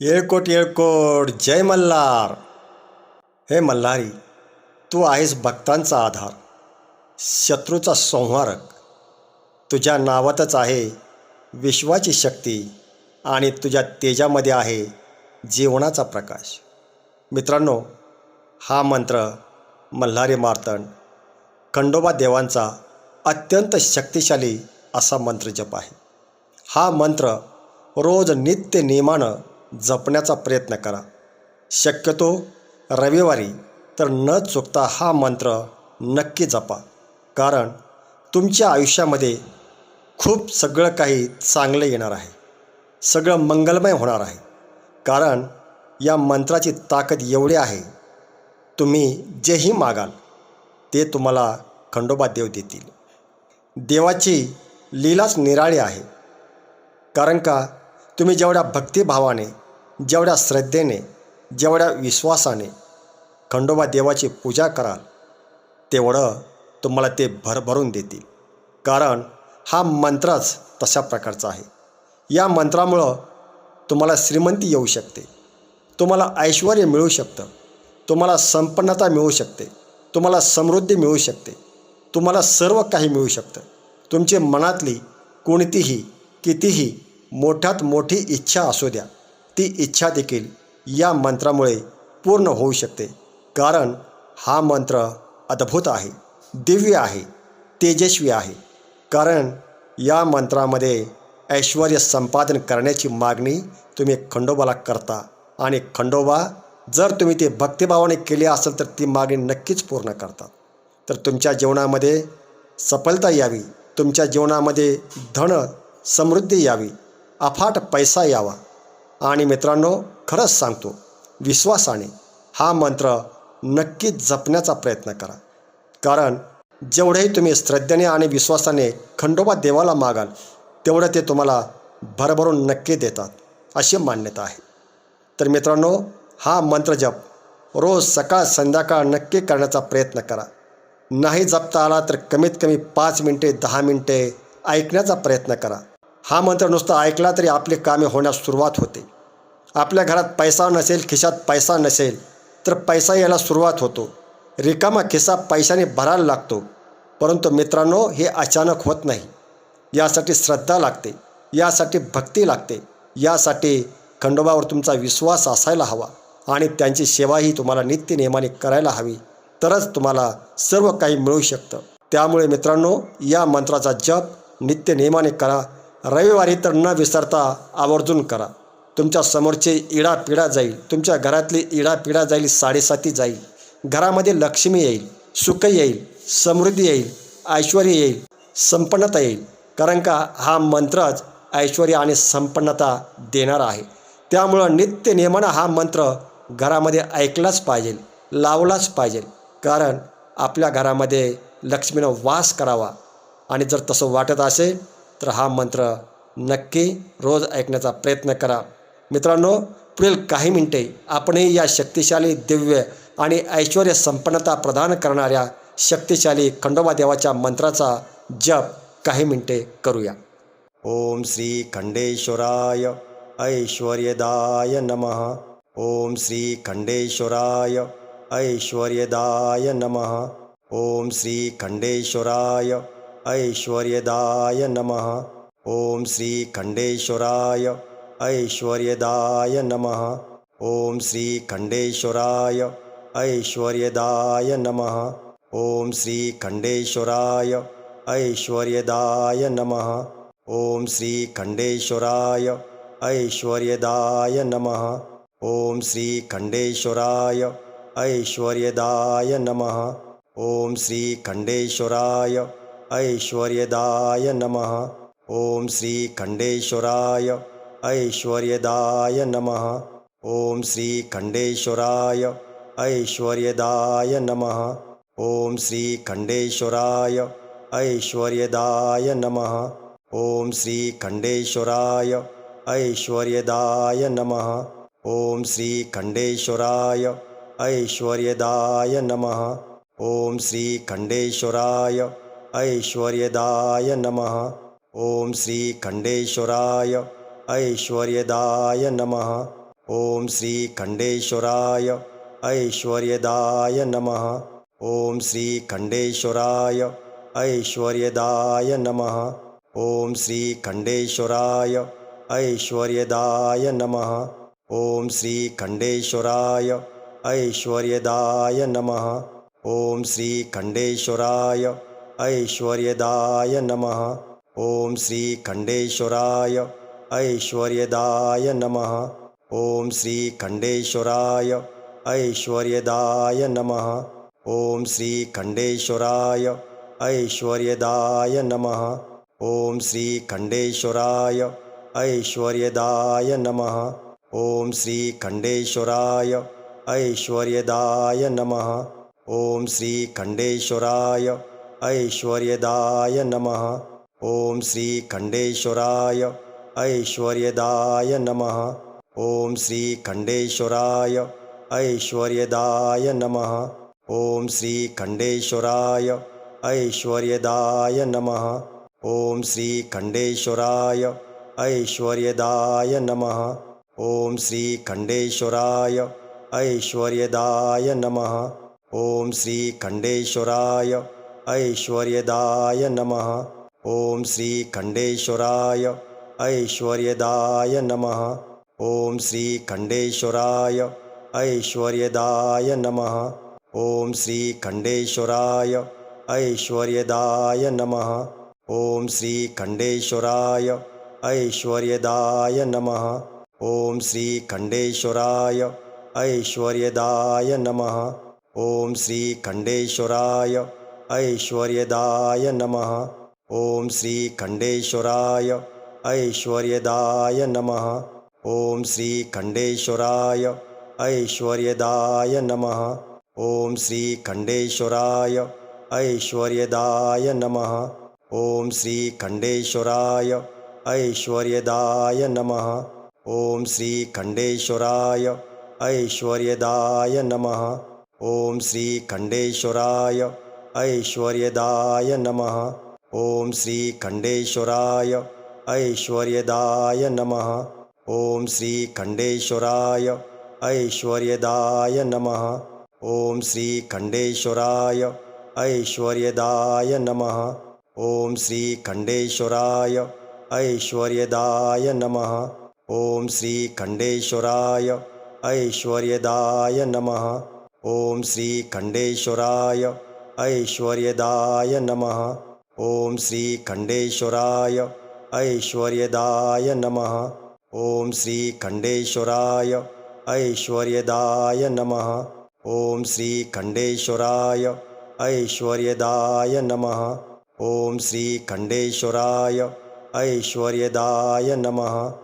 येळकोट येळकोट जय मल्हार. हे मल्हारी तू आहेस भक्तांचा आधार शत्रूचा संहारक. तुझ्या नावातच आहे विश्वाची शक्ती आणि तुझ्या तेजामध्ये आहे जीवनाचा प्रकाश. मित्रांनो हा मंत्र मल्हारी मार्तंड खंडोबा देवांचा अत्यंत शक्तिशाली असा मंत्र जप आहे. हा मंत्र रोज नित्य नियमानं जपण्याचा प्रयत्न करा. शक्यतो रविवारी तर न चुकता हा मंत्र नक्की जपा. कारण तुमच्या आयुष्यामध्ये खूप सगळं काही चांगलं येणार आहे. सगळं मंगलमय होणार आहे. कारण या मंत्राची ताकद एवढी आहे तुम्ही जेही मागाल ते तुम्हाला खंडोबा देव देतील. देवाची लीलाच निराळी आहे. कारण का तुम्ही जेवढ्या भक्तिभावाने जेवढ्या श्रद्धेने जेवढ्या विश्वासाने खंडोबा देवाची पूजा कराल तेवढं तुम्हाला ते भरभरून देतील. कारण हा मंत्रच तशा प्रकारचा आहे. या मंत्रामुळं तुम्हाला श्रीमंती येऊ शकते. तुम्हाला ऐश्वर मिळू शकतं. तुम्हाला संपन्नता मिळू शकते. तुम्हाला समृद्धी मिळू शकते. तुम्हाला सर्व काही मिळू शकतं. तुमची मनातली कोणतीही कितीही मोठ्यात मोठी इच्छा असू द्या. ती इच्छा देखील या मंत्रामुळे पूर्ण होऊ शकते. कारण हा मंत्र अद्भुत आहे दिव्य आहे तेजस्वी आहे. कारण या मंत्रामध्ये ऐश्वर संपादन करण्याची मागणी तुम्ही खंडोबाला करता आणि खंडोबा जर तुम्ही ते भक्तिभावाने केली असेल तर ती मागणी नक्कीच पूर्ण करतात. तर तुमच्या जीवनामध्ये सफलता यावी तुमच्या जीवनामध्ये धन समृद्धी यावी अफाट पैसा यावा. आणि मित्रांनो खरंच सांगतो विश्वासाने हा मंत्र नक्कीच जपण्याचा प्रयत्न करा. कारण जेवढेही तुम्ही श्रद्धेने आणि विश्वासाने खंडोबा देवाला मागाल तेवढं ते तुम्हाला भरभरून नक्की देतात अशी मान्यता आहे. तर मित्रांनो हा मंत्र जप. रोज सकाळ संध्याकाळ नक्की करण्याचा प्रयत्न करा. नाही जपता आला तर कमीत कमी पाच मिनटे दहा मिनटे ऐकण्याचा प्रयत्न करा. हा मंत्र नुसता ऐकला तरी आपली कामे होण्यास सुरुवात होते. आपल्या घरात पैसा नसेल खिशात पैसा नसेल तर पैसा यायला सुरुवात होतो. रिकामा खिसा पैशाने भरायला लागतो. परंतु मित्रांनो हे अचानक होत नाही. यासाठी श्रद्धा लागते. यासाठी भक्ती लागते. यासाठी खंडोबावर तुमचा विश्वास असायला हवा आणि त्यांची सेवाही तुम्हाला नित्य नियमाने करायला हवी. तरच तुम्हाला सर्व काही मिळू शकतं. त्यामुळे मित्रांनो या मंत्राचा जप नित्य नियमाने करा. रविवारी तर न विसरता आवर्जून करा. तुमच्या समोरचे इडापिडा जाईल. तुमच्या घरातली इडापिडा जाईल साडेसाती जाईल. घरामध्ये लक्ष्मी येईल सुख येईल समृद्धी येईल ऐश्वर येईल संपन्नता येईल. कारण का हा मंत्रच ऐश्वर आणि संपन्नता देणारा आहे. त्यामुळं नित्य नियमानं हा मंत्र घरामध्ये ऐकलाच पाहिजे लावलाच पाहिजे. कारण आपल्या घरामध्ये लक्ष्मीनं वास करावा. आणि जर तसं वाटत असेल तर हा मंत्र नक्की रोज ऐकण्याचा प्रयत्न करा. मित्रांनो पुढील काही मिनटे आपणही या शक्तिशाली दिव्य आणि ऐश्वर संपन्नता प्रदान करणाऱ्या शक्तिशाली खंडोबा देवाच्या मंत्राचा जप काही मिनटे करूया. ओम श्री खंडेश्वराय ऐश्वर्यदाय नमः. ओम श्री खंडेश्वराय ऐश्वर्यदाय नमः. ओम श्री खंडेश्वराय ऐश्वर्यदाय नमः। ॐ श्रीखण्डेश्वराय ऐश्वर्यदाय नमः। ॐ श्रीखण्डेश्वराय ऐश्वर्यदाय नमः। ॐ श्रीखण्डेश्वराय ऐश्वर्यदाय नमः। ॐ श्रीखण्डेश्वराय ऐश्वर्यदाय नमः। ॐ श्रीखण्डेश्वराय ऐश्वर्यदाय नमः। ॐ श्रीखण्डेश्वराय ऐश्वर्यदाय नमः। ॐ श्रीखण्डेश्वराय ऐश्वर्यदाय नमः। ॐ श्रीखण्डेश्वराय ऐश्वर्यदाय नमः। ॐ श्रीखण्डेश्वराय ऐश्वर्यदाय नमः। ॐ श्रीखण्डेश्वराय ऐश्वर्यदाय नमः। ॐ श्रीखण्डेश्वराय ऐश्वर्यदाय नमः। ॐ श्रीखण्डेश्वराय ऐश्वर्यदाय नमः। ॐ श्रीखण्डेश्वराय ऐश्वर्यदाय नमः। ॐ श्रीखण्डेश्वराय ऐश्वर्यदाय नमः। ॐ श्रीखण्डेश्वराय ऐश्वर्यदाय नमः। ॐ श्रीखण्डेश्वराय ऐश्वर्यदाय नमः। ॐ श्रीखण्डेश्वराय ऐश्वर्यदाय नमः। ॐ श्री खंडेश्वराय ऐश्वर्यदाय नमः। ॐ श्रीखण्डेश्वराय ऐश्वर्यदाय नमः। ॐ श्रीखण्डेश्वराय ऐश्वर्यदाय नमः। ॐ श्रीखण्डेश्वराय ऐश्वर्यदाय नमः। ॐ श्रीखण्डेश्वराय ऐश्वर्यदाय नमः। ॐ श्रीखण्डेश्वराय ऐश्वर्यदाय नमः। ॐ श्रीखण्डेश्वराय ऐश्वर्यदाय नमः। ॐ श्रीखण्डेश्वराय ऐश्वर्यदाय नमः। ॐ श्रीखण्डेश्वराय ऐश्वर्यदाय नमः। ॐ श्रीखण्डेश्वराय ऐश्वर्यदाय नमः। ॐ श्रीखण्डेश्वराय ऐश्वर्यदाय नमः। ॐ श्रीखण्डेश्वराय ऐश्वर्यदाय नमः। ॐ श्रीखण्डेश्वराय ऐश्वर्यदाय नमः। ॐ श्रीखण्डेश्वराय ऐश्वर्यदाय नमः। ॐ श्रीखण्डेश्वराय ऐश्वर्यदाय नमः। ॐ श्रीखण्डेश्वराय ऐश्वर्यदाय नमः। ॐ श्रीखण्डेश्वराय ऐश्वर्यदाय नमः। ॐ श्रीखण्डेश्वराय ऐश्वर्यदाय नमः। ॐ श्रीखण्डेश्वराय ऐश्वर्यदाय नमः। ॐ श्रीखण्डेश्वराय ऐश्वर्यदाय नमः। ॐ श्रीखण्डेश्वराय ऐश्वर्यदाय नमः। ॐ श्रीखण्डेश्वराय ऐश्वर्यदाय नमः। ॐ श्रीखण्डेश्वराय ऐश्वर्यदाय नमः। ॐ श्रीखण्डेश्वराय ऐश्वर्यदाय नमः। ॐ श्रीखण्डेश्वराय ऐश्वर्यदाय नमः। ॐ श्रीखण्डेश्वराय ऐश्वर्यदाय नमः। ॐ श्रीखण्डेश्वराय ऐश्वर्यदाय नमः। ॐ श्रीखण्डेश्वराय ऐश्वर्यदाय नमः। ॐ श्रीखण्डेश्वराय ऐश्वर्यदाय नमः। ॐ श्रीखण्डेश्वराय ऐश्वर्यदाय नमः। ॐ श्रीखण्डेश्वराय ऐश्वर्यदाय नमः। ॐ श्रीखण्डेश्वराय ऐश्वर्यदाय नमः। ॐ श्रीखण्डेश्वराय ऐश्वर्यदाय नमः। ॐ श्रीखण्डेश्वराय ऐश्वर्यदाय नमः। ॐ श्रीखण्डेश्वराय ऐश्वर्यदाय नमः।